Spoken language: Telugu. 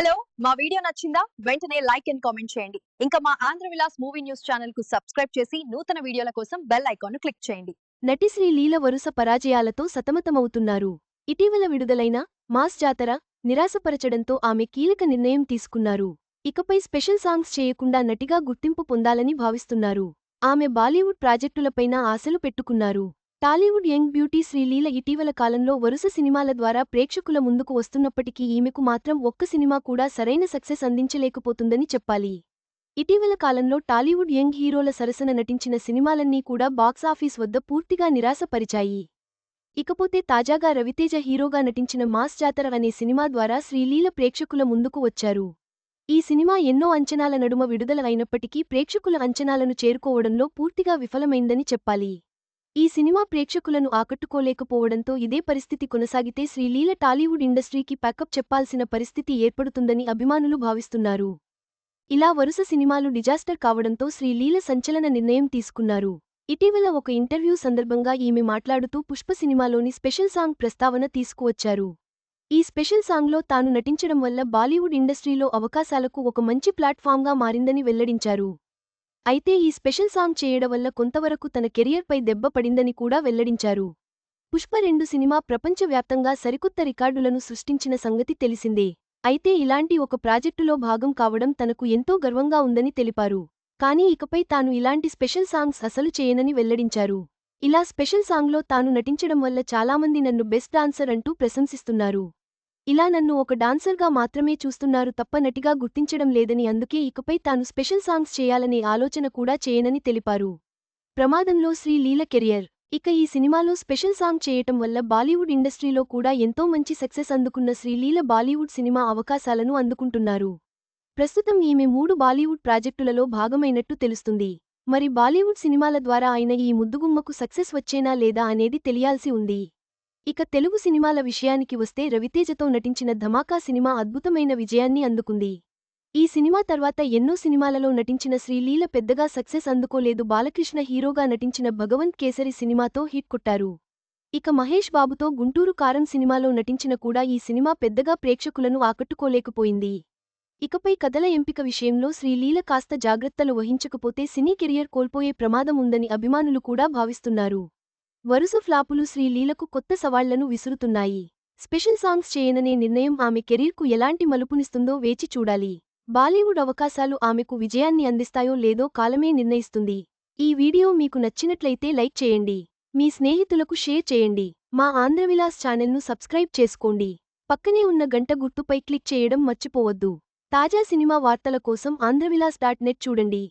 హలో మా వీడియో నచ్చిందా? వెంటనే లైక్ అండ్ కామెంట్ చేయండి. ఇంకా మా ఆంధ్ర విలాస్ మూవీ న్యూస్ ఛానల్కు సబ్స్క్రైబ్ చేసి నూతన వీడియోల కోసం బెల్ ఐకాన్ క్లిక్ చేయండి. నటిశ్రీ లీల వరుస పరాజయాలతో సతమతమవుతున్నారు. ఇటీవల విడుదలైన మాస్ జాతర నిరాశపరచడంతో ఆమె కీలక నిర్ణయం తీసుకున్నారు. ఇకపై స్పెషల్ సాంగ్స్ చేయకుండా నటిగా గుర్తింపు పొందాలని భావిస్తున్నారు. ఆమె బాలీవుడ్ ప్రాజెక్టులపైన ఆశలు పెట్టుకున్నారు. టాలీవుడ్ యంగ్ బ్యూటీ శ్రీలీల ఇటీవల కాలంలో వరుస సినిమాల ద్వారా ప్రేక్షకుల ముందుకు వస్తున్నప్పటికీ ఈమెకు మాత్రం ఒక్క సినిమా కూడా సరైన సక్సెస్ అందించలేకపోతుందని చెప్పాలి. ఇటీవల కాలంలో టాలీవుడ్ యంగ్ హీరోల సరసన నటించిన సినిమాలన్నీ కూడా బాక్సాఫీస్ వద్ద పూర్తిగా నిరాశపరిచాయి. ఇకపోతే తాజాగా రవితేజ హీరోగా నటించిన మాస్ జాతర అనే సినిమా ద్వారా శ్రీలీల ప్రేక్షకుల ముందుకు వచ్చారు. ఈ సినిమా ఎన్నో అంచనాల నడుమ విడుదల అయినప్పటికీ ప్రేక్షకుల అంచనాలను చేరుకోవడంలో పూర్తిగా విఫలమైందని చెప్పాలి. ఈ సినిమా ప్రేక్షకులను ఆకట్టుకోలేకపోవడంతో ఇదే పరిస్థితి కొనసాగితే శ్రీలీల టాలీవుడ్ ఇండస్ట్రీకి ప్యాకప్ చెప్పాల్సిన పరిస్థితి ఏర్పడుతుందని అభిమానులు భావిస్తున్నారు. ఇలా వరుస సినిమాలు డిజాస్టర్ కావడంతో శ్రీలీల సంచలన నిర్ణయం తీసుకున్నారు. ఇటీవల ఒక ఇంటర్వ్యూ సందర్భంగా ఈమె మాట్లాడుతూ పుష్ప సినిమాలోని స్పెషల్ సాంగ్ ప్రస్తావన తీసుకువచ్చారు. ఈ స్పెషల్ సాంగ్లో తాను నటించడం వల్ల బాలీవుడ్ ఇండస్ట్రీలో అవకాశాలకు ఒక మంచి ప్లాట్ఫామ్గా మారిందని వెల్లడించారు. అయితే ఈ స్పెషల్ సాంగ్ చేయడం వల్ల కొంతవరకు తన కెరియర్పై దెబ్బ పడిందని కూడా వెల్లడించారు. పుష్ప రెండు సినిమా ప్రపంచవ్యాప్తంగా సరికొత్త రికార్డులను సృష్టించిన సంగతి తెలిసిందే. అయితే ఇలాంటి ఒక ప్రాజెక్టులో భాగం కావడం తనకు ఎంతో గర్వంగా ఉందని తెలిపారు. కానీ ఇకపై తాను ఇలాంటి స్పెషల్ సాంగ్స్ అసలు చేయనని వెల్లడించారు. ఇలా స్పెషల్ సాంగ్లో తాను నటించడం వల్ల చాలామంది నన్ను బెస్ట్ డాన్సర్ అంటూ ప్రశంసిస్తున్నారు. ఇలా నన్ను ఒక డాన్సర్గా మాత్రమే చూస్తున్నారు తప్ప నటిగా గుర్తించడం లేదని అందుకే ఇకపై తాను స్పెషల్ సాంగ్స్ చేయాలనే ఆలోచన కూడా చేయనని తెలిపారు. ప్రమాదంలో శ్రీ లీల కెరియర్. ఇక ఈ సినిమాలో స్పెషల్ సాంగ్ చేయటం వల్ల బాలీవుడ్ ఇండస్ట్రీలో కూడా ఎంతో మంచి సక్సెస్ అందుకున్న శ్రీలీల బాలీవుడ్ సినిమా అవకాశాలను అందుకుంటున్నారు. ప్రస్తుతం ఈమె మూడు బాలీవుడ్ ప్రాజెక్టులలో భాగమైనట్టు తెలుస్తుంది. మరి బాలీవుడ్ సినిమాల ద్వారా ఆయన ఈ ముద్దుగుమ్మకు సక్సెస్ వచ్చేనా లేదా అనేది తెలియాల్సి ఉంది. ఇక తెలుగు సినిమాల విషయానికి వస్తే రవితేజతో నటించిన ధమాకా సినిమా అద్భుతమైన విజయాన్ని అందుకుంది. ఈ సినిమా తర్వాత ఎన్నో సినిమాలలో నటించిన శ్రీలీల పెద్దగా సక్సెస్ అందుకోలేదు బాలకృష్ణ హీరోగా నటించిన భగవంత్ కేసరి సినిమాతో హిట్ కొట్టారు. ఇక మహేష్ బాబుతో గుంటూరు కారం సినిమాలో నటించిన కూడా ఈ సినిమా పెద్దగా ప్రేక్షకులను ఆకట్టుకోలేకపోయింది. ఇకపై కథల ఎంపిక విషయంలో శ్రీలీల కాస్త జాగ్రత్తలు వహించకపోతే సినీ కెరియర్ కోల్పోయే ప్రమాదం ఉందని అభిమానులు కూడా భావిస్తున్నారు. వరుస ఫ్లాపులు శ్రీలీలకు కొత్త సవాళ్ళను విసురుతున్నాయి. స్పెషల్ సాంగ్స్ చేయననే నిర్ణయం ఆమె కెరీర్కు ఎలాంటి మలుపునిస్తుందో వేచి చూడాలి. బాలీవుడ్ అవకాశాలు ఆమెకు విజయాన్ని అందిస్తాయో లేదో కాలమే నిర్ణయిస్తుంది. ఈ వీడియో మీకు నచ్చినట్లయితే లైక్ చేయండి. మీ స్నేహితులకు షేర్ చేయండి. మా ఆంధ్రవిలాస్ ఛానల్ను సబ్స్క్రైబ్ చేసుకోండి. పక్కనే ఉన్న గంట గుర్తుపై క్లిక్ చేయడం మర్చిపోవద్దు. తాజా సినిమా వార్తల కోసం ఆంధ్రవిలాస్ డాట్ నెట్ చూడండి.